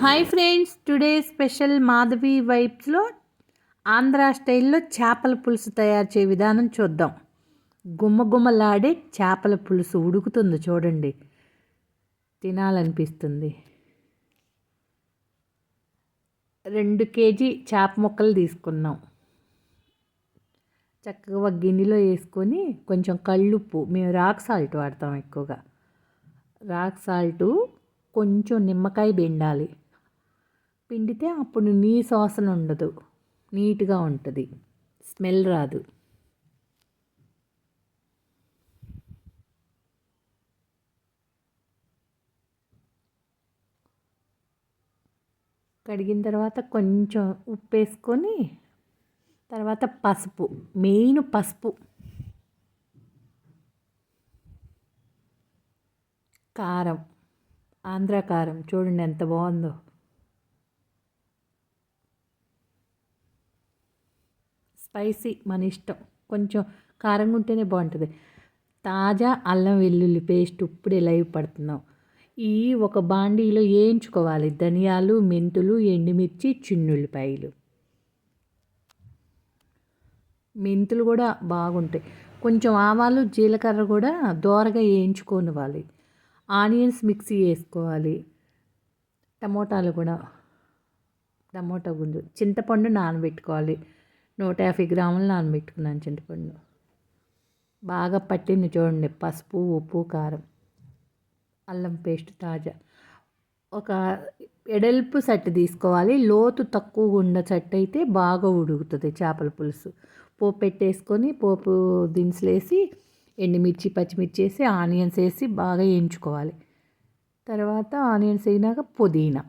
Hi friends today special Madhavi వైబ్స్లో Andhra స్టైల్లో చేపల పులుసు తయారు చేయ విధానం చూద్దాం. గుమ్మగుమ్మలాడే చేపల పులుసు ఉడుకుతుంది చూడండి. తినాలనిపిస్తుంది. రెండు కేజీ చేప ముక్కలు తీసుకున్నాం. చక్కగా గిన్నెలో వేసుకొని కొంచెం కళ్ళుప్పు మేము రాక్ సాల్ట్ వాడతాం ఎక్కువగా. రాక్ సాల్టు కొంచెం నిమ్మకాయ పిండాలి. పిండితే అప్పుడు నీ వాసన ఉండదు. నీట్గా ఉంటుంది. స్మెల్ రాదు. కడిగిన తర్వాత కొంచెం ఉప్పు వేసుకొని తర్వాత పసుపు మెయిన్ పసుపు. కారం ఆంధ్ర కారం. చూడండి ఎంత బాగుందో. స్పైసీ మన ఇష్టం. కొంచెం కారంగా ఉంటేనే బాగుంటుంది. తాజా అల్లం వెల్లుల్లి పేస్ట్ ఇప్పుడే లైవ్ పడుతున్నాం. ఈ ఒక బాండీలో వేయించుకోవాలి ధనియాలు మెంతులు ఎండుమిర్చి చిన్నుల్లిపాయలు. మెంతులు కూడా బాగుంటాయి. కొంచెం ఆవాలు జీలకర్ర కూడా దోరగా వేయించుకోనివ్వాలి ఆనియన్స్ మిక్సీ వేసుకోవాలి. టమోటాలు కూడా టమోటా గుంజు చింతపండు నానబెట్టుకోవాలి. నూట యాభై గ్రాములు నానబెట్టుకున్నాను చింతపండు. బాగా పట్టింది చూడండి పసుపు ఉప్పు కారం. అల్లం పేస్ట్ తాజా. ఒక ఎడల్పు సట్టు తీసుకోవాలి. లోతు తక్కువగా ఉన్న సట్టు అయితే బాగా ఉడుకుతుంది చేపల పులుసు. పోపు పెట్టేసుకొని పోపు దినుసులు వేసి ఎండుమిర్చి పచ్చిమిర్చి వేసి ఆనియన్స్ వేసి బాగా వేయించుకోవాలి తర్వాత ఆనియన్స్ వేయినాక పుదీనా.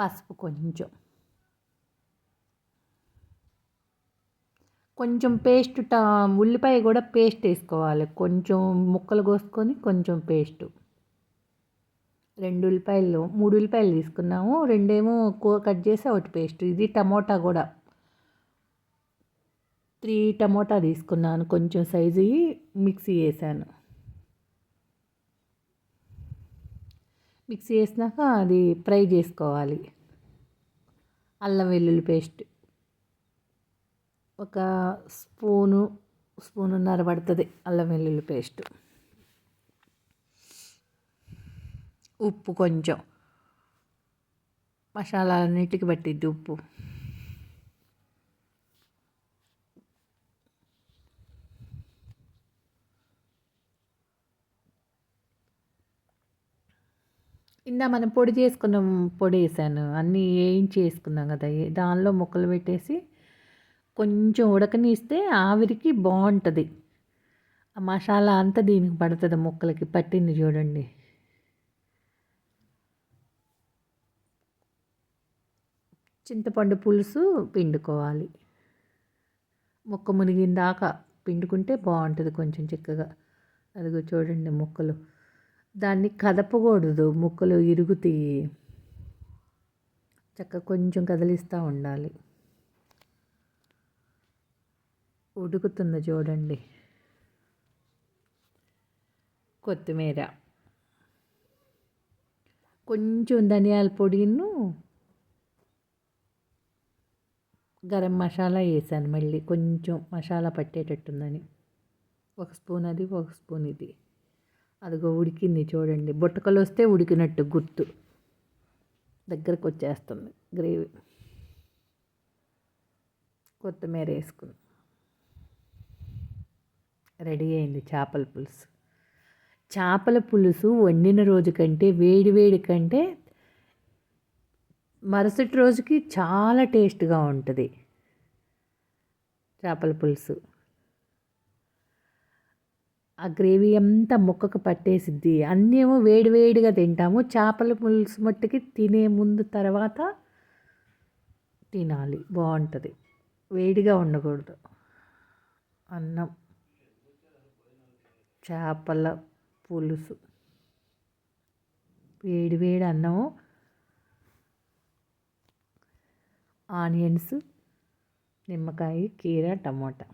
పసుపు కొంచెం. కొంచెం పేస్ట్ ఉల్లిపాయ కూడా పేస్ట్ వేసుకోవాలి. కొంచెం ముక్కలు కోసుకొని కొంచెం పేస్టు రెండు ఉల్లిపాయలు మూడు ఉల్లిపాయలు తీసుకున్నాము. రెండేమో కట్ చేసి ఒకటి పేస్ట్ ఇది టమోటా కూడా. త్రీ టమోటా తీసుకున్నాను. కొంచెం సైజు మిక్సీ వేసాను మిక్సీ వేసినాక అది ఫ్రై చేసుకోవాలి. అల్లం వెల్లుల్లి పేస్ట్. ఒక స్పూను స్పూనున్నర పడుతుంది అల్లం వెల్లుల్లి పేస్ట్. ఉప్పు కొంచెం. మసాలాలన్నిటికి పట్టిద్ది ఉప్పు. కింద మనం పొడి చేసుకున్నాం పొడి వేసాను. అన్నీ వేయించి వేసుకున్నాం కదా దానిలో ముక్కలు పెట్టేసి కొంచెం ఉడకనిస్తే ఆవిరికి బాగుంటుంది. ఆ మసాలా అంతా దీనికి పడుతుంది ముక్కలకి. పట్టింది చూడండి. చింతపండు పులుసు పిండుకోవాలి. ముక్క మునిగిందాక పిండుకుంటే బాగుంటుంది కొంచెం చిక్కగా. అదిగో చూడండి ముక్కలు. దాన్ని కదపకూడదు. ముక్కలు ఇరుగుతాయి చక్క కొంచెం కదిలిస్తూ ఉండాలి. ఉడుకుతుంది చూడండి. కొత్తిమీర. కొంచెం ధనియాల పొడిను గరం మసాలా వేసాను మళ్ళీ. కొంచెం మసాలా పట్టేటట్టుందని. ఒక స్పూన్ అది ఒక స్పూన్ ఇది. అదిగో ఉడికింది చూడండి. బుట్టకలు వస్తే ఉడికినట్టు గుర్తు. దగ్గరకు వచ్చేస్తుంది గ్రేవీ. కొత్తిమీర వేసుకుని రెడీ అయింది చేపల పులుసు. చేపల పులుసు వండిన రోజు కంటే వేడి వేడి కంటే మరుసటి రోజుకి చాలా టేస్ట్గా ఉంటుంది. చేపల పులుసు. ఆ గ్రేవీ అంతా ముక్కకు పట్టేసిద్ది. అన్నేమో వేడివేడిగా తింటాము. చేపల పులుసు మట్టుకి తినే ముందు తర్వాత తినాలి. బాగుంటుంది. వేడిగా ఉండకూడదు. అన్నం. చేపల పులుసు. వేడి వేడి అన్నము. ఆనియన్స్ నిమ్మకాయ కీర టమోటా.